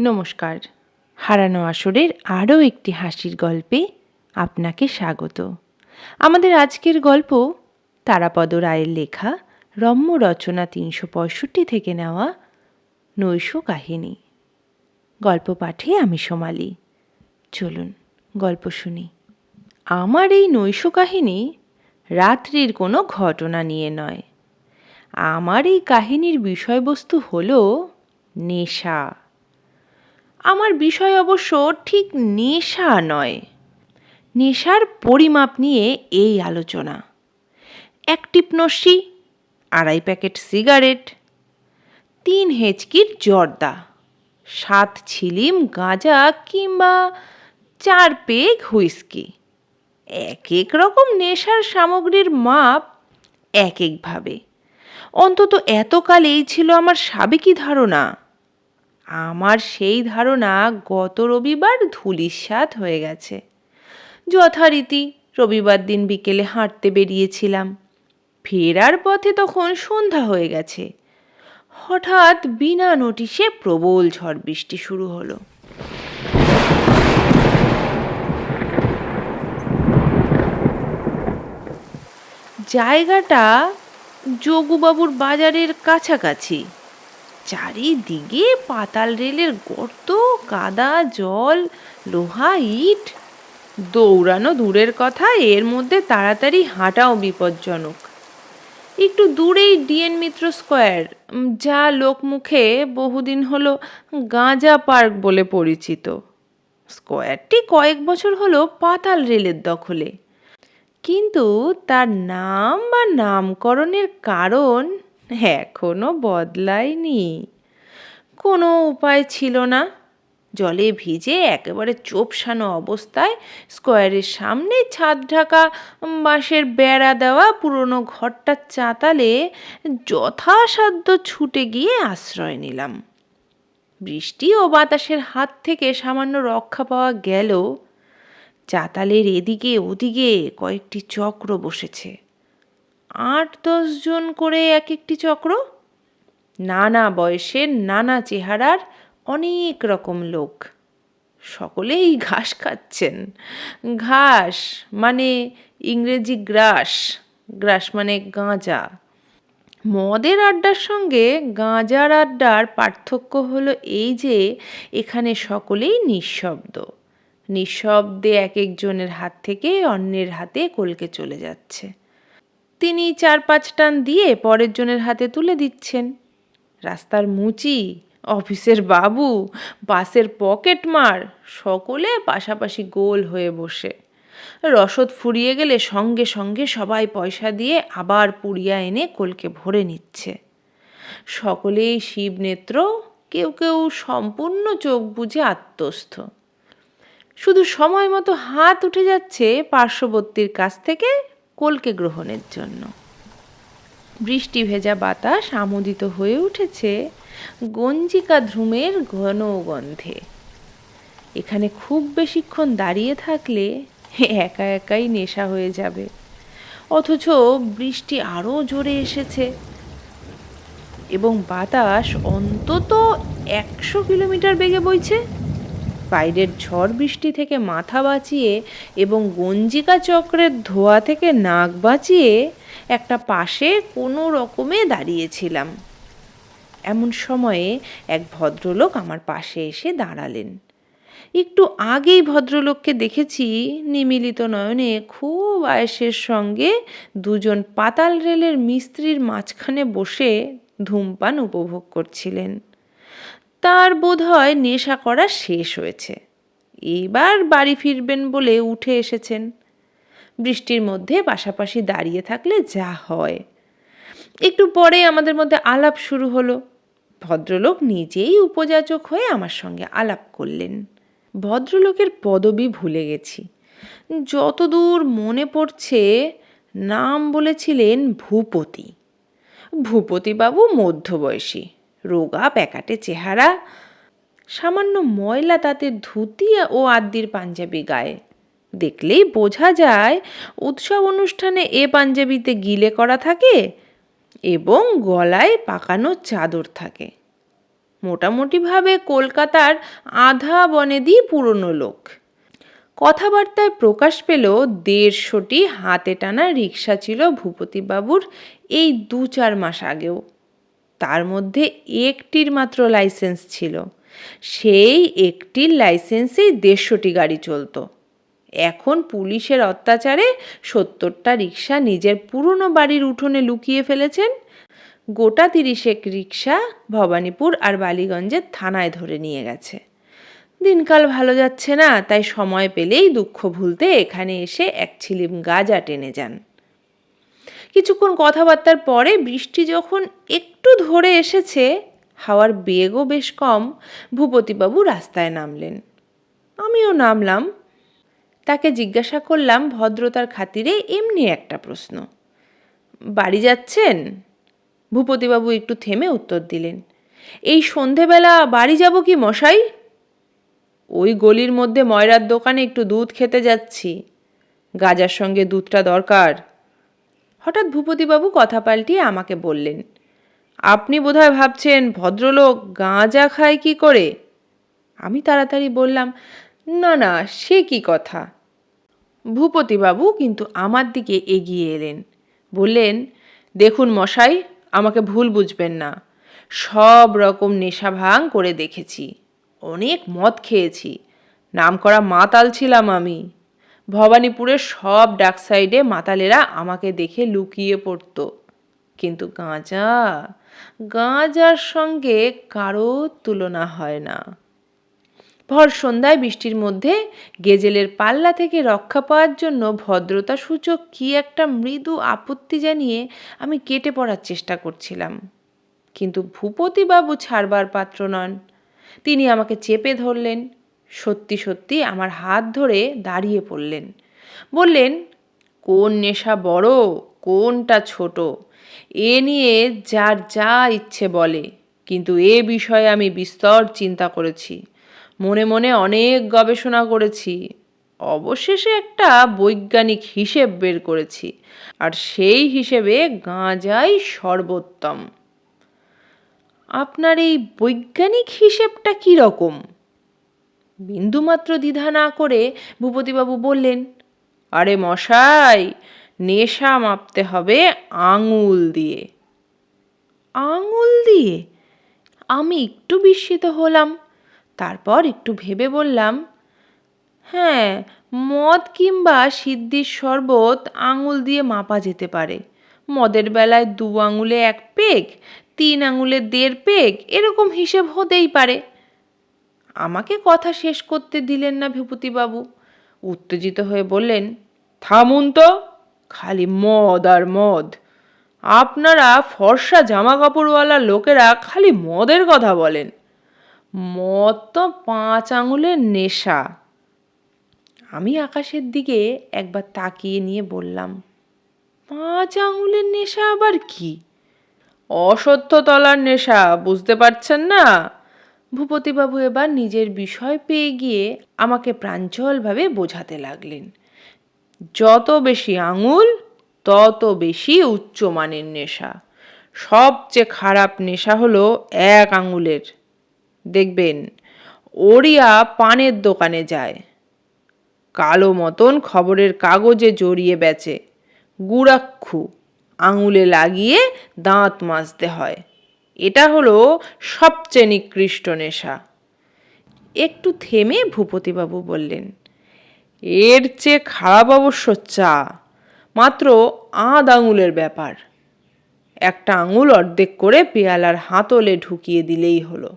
নমস্কার। হারানো আসরের আরও একটি হাসির গল্পে আপনাকে স্বাগত। আমাদের আজকের গল্প তারাপদ রায়ের লেখা রম্য রচনা তিনশো পঁয়ষট্টি থেকে নেওয়া নৈশ কাহিনী। গল্প পাঠে আমি সোমালি। চলুন গল্প শুনি। আমার এই নৈশ কাহিনী রাত্রির কোনো ঘটনা নিয়ে নয়। আমার এই কাহিনীর বিষয়বস্তু হলো নেশা। আমার বিষয় অবশ্য ঠিক নেশা নয়। নেশার পরিমাপ নিয়ে এই আলোচনা। এক টিপ টিপনস্যি আড়াই প্যাকেট সিগারেট, তিন হেঁচকির জর্দা, সাত ছিলিম গাঁজা কিংবা চার পেগ হুইস্কি। এক এক রকম নেশার সামগ্রীর মাপ এক একভাবে অন্তত এতকালেই ছিল আমার সাবেকি ধারণা। আমার সেই ধারণা গত রবিবার ধুলিস্বাদ হয়ে গেছে। যথারীতি রবিবার দিন বিকেলে হাঁটতে বেরিয়েছিলাম। ফেরার পথে তখন সন্ধ্যা হয়ে গেছে। হঠাৎ বিনা নোটিশে প্রবল ঝড় বৃষ্টি শুরু হলো। জায়গাটা যোগুবাবুর বাজারের কাছাকাছি। চারিদিকে পাতাল রেলের গর্ত, কাদা, জল, লোহা, ইট। দৌড়ানো দূরের কথা, এর মধ্যে তাড়াতাড়ি হাঁটাও বিপজ্জনক। একটু দূরেই ডিএন মিত্র স্কোয়ার যা লোকমুখে বহুদিন হলো গাঁজা পার্ক বলে পরিচিত। স্কোয়ারটি কয়েক বছর হলো পাতাল রেলের দখলে। কিন্তু তার নাম বা নামকরণের কারণ এখনও বদলায়নি কোনো উপায় ছিল না। জলে ভিজে একেবারে চোপসানো অবস্থায় স্কোয়ারের সামনে ছাদ ঢাকা বাঁশের বেড়া দেওয়া পুরনো ঘরটার চাতালে যথাসাধ্য ছুটে গিয়ে আশ্রয় নিলাম। বৃষ্টি ও বাতাসের হাত থেকে সামান্য রক্ষা পাওয়া গেল চাতালের এদিকে ওদিকে কয়েকটি চক্র বসেছে। আট দশ জন করে এক একটি চক্র? নানা বয়সের নানা চেহারার অনেক রকম লোক। সকলেই ঘাস খাচ্ছেন। ঘাস মানে ইংরেজি গ্রাস। গ্রাস মানে গাঁজা। মদের আড্ডার সঙ্গে গাঁজার আড্ডার পার্থক্য হলো এই যে, এখানে সকলেই নিঃশব্দ। নিঃশব্দে এক একজনের হাত থেকে অন্যের হাতে কলকে চলে যাচ্ছে। তিনি চার পাঁচ টান দিয়ে পরের জনের হাতে তুলে দিচ্ছেন। রাস্তার মুচি, অফিসের বাবু, বাসের পকেটমার সকলে পাশাপাশি গোল হয়ে বসে। রসদ ফুরিয়ে গেলে সঙ্গে সঙ্গে সবাই পয়সা দিয়ে আবার পুড়িয়া এনে কলকে ভরে নিচ্ছে। সকলেই শিবনেত্র, কেউ কেউ সম্পূর্ণ চোখ বুজে আত্মস্থ। শুধু সময় মতো হাত উঠে যাচ্ছে পার্শ্ববর্তীর কাছ থেকে কলকে গ্রহণের জন্য। বৃষ্টি ভেজা বাতাস আমোদিত হয়ে উঠেছে গঞ্জিকা ধ্রুমের ঘন গন্ধে। এখানে খুব বেশিক্ষণ দাঁড়িয়ে থাকলে একা একাই নেশা হয়ে যাবে। অথচ বৃষ্টি আরও জোরে এসেছে। এবং বাতাস অন্তত একশো কিলোমিটার বেগে বইছে। বাইরের ঝড় বৃষ্টি থেকে মাথা বাঁচিয়ে এবং গঞ্জিকা চক্রের ধোয়া থেকে নাক বাঁচিয়ে একটা পাশে কোনো রকমে দাঁড়িয়েছিলাম। এমন সময়ে এক ভদ্রলোক আমার পাশে এসে দাঁড়ালেন। একটু আগেই ভদ্রলোককে দেখেছি নিমিলিত নয়নে খুব আয়েসের সঙ্গে দুজন পাতাল রেলের মিস্ত্রির মাঝখানে বসে ধূমপান উপভোগ করছিলেন। তার বোধহয় নেশা করা শেষ হয়েছে। এবার বাড়ি ফিরবেন বলে উঠে এসেছেন। বৃষ্টির মধ্যে পাশাপাশি দাঁড়িয়ে থাকলে যা হয়। একটু পরে আমাদের মধ্যে আলাপ শুরু হলো। ভদ্রলোক নিজেই উপযাচক হয়ে আমার সঙ্গে আলাপ করলেন। ভদ্রলোকের পদবি ভুলে গেছি। যতদূর মনে পড়ছে, নাম বলেছিলেন ভূপতি। ভূপতিবাবু মধ্যবয়সী। রোগা প্যাকাটে চেহারা, সামান্য ময়লা তাতে ধুতি ও আদ্যির পাঞ্জাবি গায়ে। দেখলেই বোঝা যায়, উৎসব অনুষ্ঠানে এ পাঞ্জাবিতে গিলে করা থাকে এবং গলায় পাকানো চাদর থাকে। মোটামুটিভাবে কলকাতার আধা বনেদি পুরনো লোক। কথাবার্তায় প্রকাশ পেল দেড়শোটি হাতে টানা রিক্সা ছিল ভূপতিবাবুর এই দু চার মাস আগেও। তার মধ্যে একটির মাত্র লাইসেন্স ছিল। সেই একটির লাইসেন্সেই দেড়শোটি গাড়ি চলতো। এখন পুলিশের অত্যাচারে সত্তরটা রিক্সা নিজের পুরনো বাড়ির উঠোনে লুকিয়ে ফেলেছেন। গোটা তিরিশেক রিক্সা ভবানীপুর আর বালিগঞ্জের থানায় ধরে নিয়ে গেছে। দিনকাল ভালো যাচ্ছে না, তাই সময় পেলেই দুঃখ ভুলতে এখানে এসে এক ছিলিম গাজা টেনে যান। কিছুক্ষণ কথাবার্তার পরে বৃষ্টি যখন একটু ধরে এসেছে, হাওয়ার বেগও বেশ কম, ভূপতিবাবু রাস্তায় নামলেন। আমিও নামলাম। তাকে জিজ্ঞাসা করলাম ভদ্রতার খাতিরে এমনি একটা প্রশ্ন। বাড়ি যাচ্ছেন? ভূপতিবাবু একটু থেমে উত্তর দিলেন। এই সন্ধেবেলা বাড়ি যাব কি মশাই? ওই গলির মধ্যে ময়রার দোকানে একটু দুধ খেতে যাচ্ছি। গাজার সঙ্গে দুধটা দরকার। হঠাৎ ভূপতিবাবু কথা পাল্টিয়ে আমাকে বললেন, আপনি বোধহয় ভাবছেন ভদ্রলোক গাঁজা খায় কি করে? আমি তাড়াতাড়ি বললাম, না না, সে কি কথা? ভূপতিবাবু কিন্তু আমার দিকে এগিয়ে এলেন, বললেন, দেখুন মশাই, আমাকে ভুল বুঝবেন না। সব রকম নেশা ভাঙ করে দেখেছি। অনেক মদ খেয়েছি। নামকরা মাতাল ছিলাম আমি। ভবানীপুরের সব ডাক সাইডে মাতালেরা আমাকে দেখে লুকিয়ে পড়তো। কিন্তু গাঁজা, গাঁজার সঙ্গে কারও তুলনা হয় না। ভর সন্ধ্যায় বৃষ্টির মধ্যে গেজেলের পাল্লা থেকে রক্ষা পাওয়ার জন্য ভদ্রতা সূচক কি একটা মৃদু আপত্তি জানিয়ে আমি কেটে পড়ার চেষ্টা করছিলাম। কিন্তু ভূপতিবাবু ছাড়বার পাত্র নন। তিনি আমাকে চেপে ধরলেন। সত্যি সত্যি আমার হাত ধরে দাঁড়িয়ে পড়লেন। বললেন, কোন নেশা বড়, কোনটা ছোট? এ নিয়ে যার যা ইচ্ছে বলে, কিন্তু এ বিষয়ে আমি বিস্তর চিন্তা করেছি। মনে মনে অনেক গবেষণা করেছি। অবশেষে একটা বৈজ্ঞানিক হিসেব বের করেছি, আর সেই হিসেবে গাঁজাই সর্বোত্তম। আপনার এই বৈজ্ঞানিক হিসেবটা কী রকম? বিন্দুমাত্র দ্বিধা না করে ভূপতিবাবু বললেন, আরে মশাই, নেশা মাপতে হবে আঙুল দিয়ে। আঙুল দিয়ে? আমি একটু বিস্মিত হলাম, তারপর একটু ভেবে বললাম হ্যাঁ মদ কিংবা সিদ্ধির শরবত আঙুল দিয়ে মাপা যেতে পারে। মদের বেলায় দু আঙুলে এক পেগ তিন আঙুলে দেড় পেগ এরকম হিসেব হতেই পারে। আমাকে কথা শেষ করতে দিলেন না বিভূতিবাবু উত্তেজিত হয়ে বললেন, থামুন তো, খালি মদ আর মদ। আপনারা ফর্সা জামা কাপড়ওয়ালা লোকেরা খালি মদের কথা বলেন। মদ তো পাঁচ আঙুলের নেশা। আমি আকাশের দিকে একবার তাকিয়ে নিয়ে বললাম, পাঁচ আঙুলের নেশা আবার কি? অসত্য তলার নেশা, বুঝতে পারছেন না? ভূপতিবাবু এবার নিজের বিষয় পেয়ে গিয়ে আমাকে প্রাঞ্চলভাবে বোঝাতে লাগলেন। যত বেশি আঙুল, তত বেশি উচ্চমানের নেশা। সবচেয়ে খারাপ নেশা হলো এক আঙুলের। দেখবেন, ওড়িয়া পানের দোকানে যায়। কালো মতন খবরের কাগজে জড়িয়ে বেচে। গুড়াক্ষু, আঙুলে লাগিয়ে দাঁত মাজতে হয়। এটা হলো সবচেয়ে নিকৃষ্ট নেশা। একটু থেমে ভূপতিবাবু বললেন, এর চেয়ে খারাপ অবশ্য চা, মাত্র আধ আঙুলের ব্যাপার। একটা আঙুল অর্ধেক করে পেয়ালার হাতলে ঢুকিয়ে দিলেই হলো।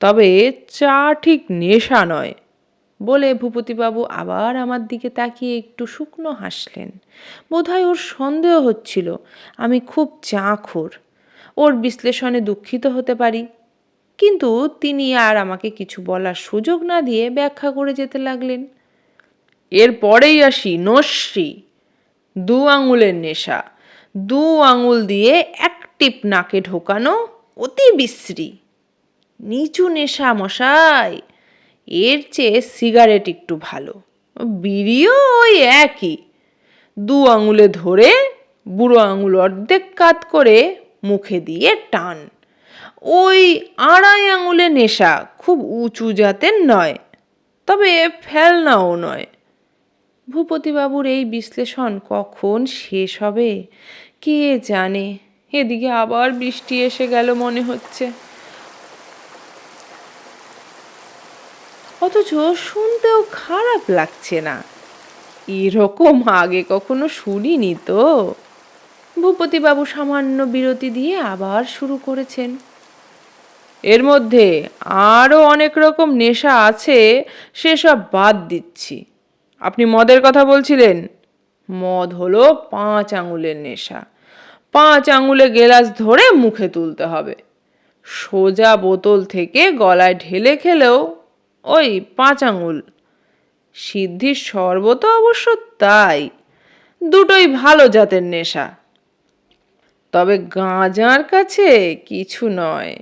তবে চা ঠিক নেশা নয়। বলে ভূপতিবাবু আবার আমার দিকে তাকিয়ে একটু শুকনো হাসলেন। বোধহয় ওর সন্দেহ হচ্ছিল, আমি খুব চাঁখোর। ওর বিশ্লেষণে দুঃখিত হতে পারি। কিন্তু তিনি আর আমাকে কিছু বলার সুযোগ না দিয়ে ব্যাখ্যা করে যেতে লাগলেন। এরপরেই আসি নস্যি, দু আঙুলের নেশা, দু আঙুল দিয়ে এক টিপ নাকে ঢোকানো অতি বিশ্রী। নিচু নেশা মশাই, এর চেয়ে সিগারেট একটু ভালো, বিড়িও ওই একই। দু আঙুলে ধরে বুড়ো আঙুল অর্ধেক কাত করে মুখে দিয়ে টান। ওই আড়াই আঙুলে নেশা খুব উঁচু জাতের নয়, তবে ফেলনাও নয়। ভূপতিবাবুর এই বিশ্লেষণ কখন শেষ হবে, কে জানে? এদিকে আবার বৃষ্টি এসে গেল মনে হচ্ছে। অথচ শুনতেও খারাপ লাগছে না। এরকম আগে কখনো শুনিনি তো। ভূপতিবাবু সামান্য বিরতি দিয়ে আবার শুরু করেছেন। এর মধ্যে আরও অনেক রকম নেশা আছে, সেসব বাদ দিচ্ছি। আপনি মদের কথা বলছিলেন? মদ হলো পাঁচ আঙুলের নেশা। পাঁচ আঙুলে গেলাস ধরে মুখে তুলতে হবে। সোজা বোতল থেকে গলায় ঢেলে খেলেও ওই পাঁচ আঙুল। সিদ্ধির শরবত অবশ্য তাই। দুটোই ভালো জাতের নেশা। তবে গাঁজার কাছে কিছু নয়।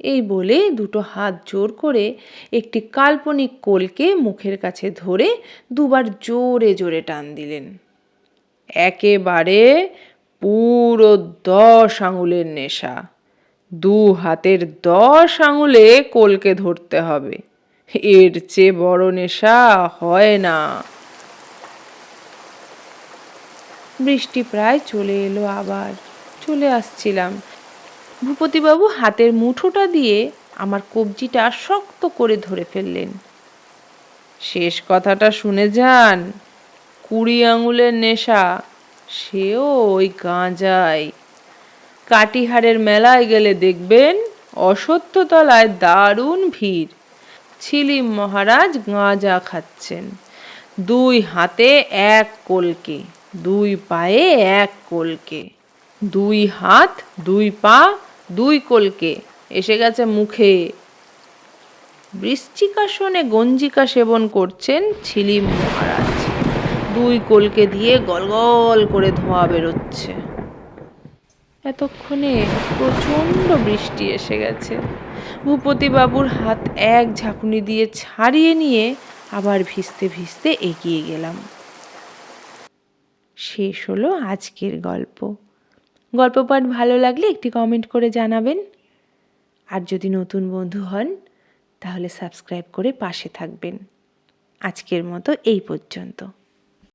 এই বলে দুটো হাত জোর করে একটি কাল্পনিক কোলকে মুখের কাছে ধরে দুবার জোরে জোরে টান দিলেন। একেবারে পুরো দশ আঙুলের নেশা। দু হাতের দশ আঙুলে কোলকে ধরতে হবে। এর চেয়ে বড় নেশা হয় না। বৃষ্টি প্রায় চলে এলো আবার। চলে আসছিলাম। ভূপতিবাবু হাতের মুঠোটা দিয়ে আমার কবজিটা শক্ত করে ধরে ফেললেন। শেষ কথাটা শুনে যান, কুড়ি আঙুলের নেশা, সেও ওই গাঁজাই কাটিহারের মেলায় গেলে দেখবেন অসত্যতলায় দারুণ ভিড়। ছিলিম মহারাজ গাঁজা খাচ্ছেন, দুই হাতে এক কলকে। দুই পায়ে এক কলকে। দুই হাত, দুই পা, দুই কলকে। এসে গেছে মুখে। বৃশ্চিকাসনে গঞ্জিকা সেবন করছেন ছিলিম মহারাজ। দুই কলকে দিয়ে গলগল করে ধোঁয়া বেরোচ্ছে। এতক্ষণে প্রচণ্ড বৃষ্টি এসে গেছে। ভূপতিবাবুর হাত এক ঝাঁকুনি দিয়ে ছাড়িয়ে নিয়ে আবার ভিজতে ভিজতে এগিয়ে গেলাম। শেষ হলো আজকের গল্প। গল্প পাঠ ভালো লাগলে একটি কমেন্ট করে জানাবেন। আর যদি নতুন বন্ধু হন, তাহলে সাবস্ক্রাইব করে পাশে থাকবেন। আজকের মতো এই পর্যন্ত।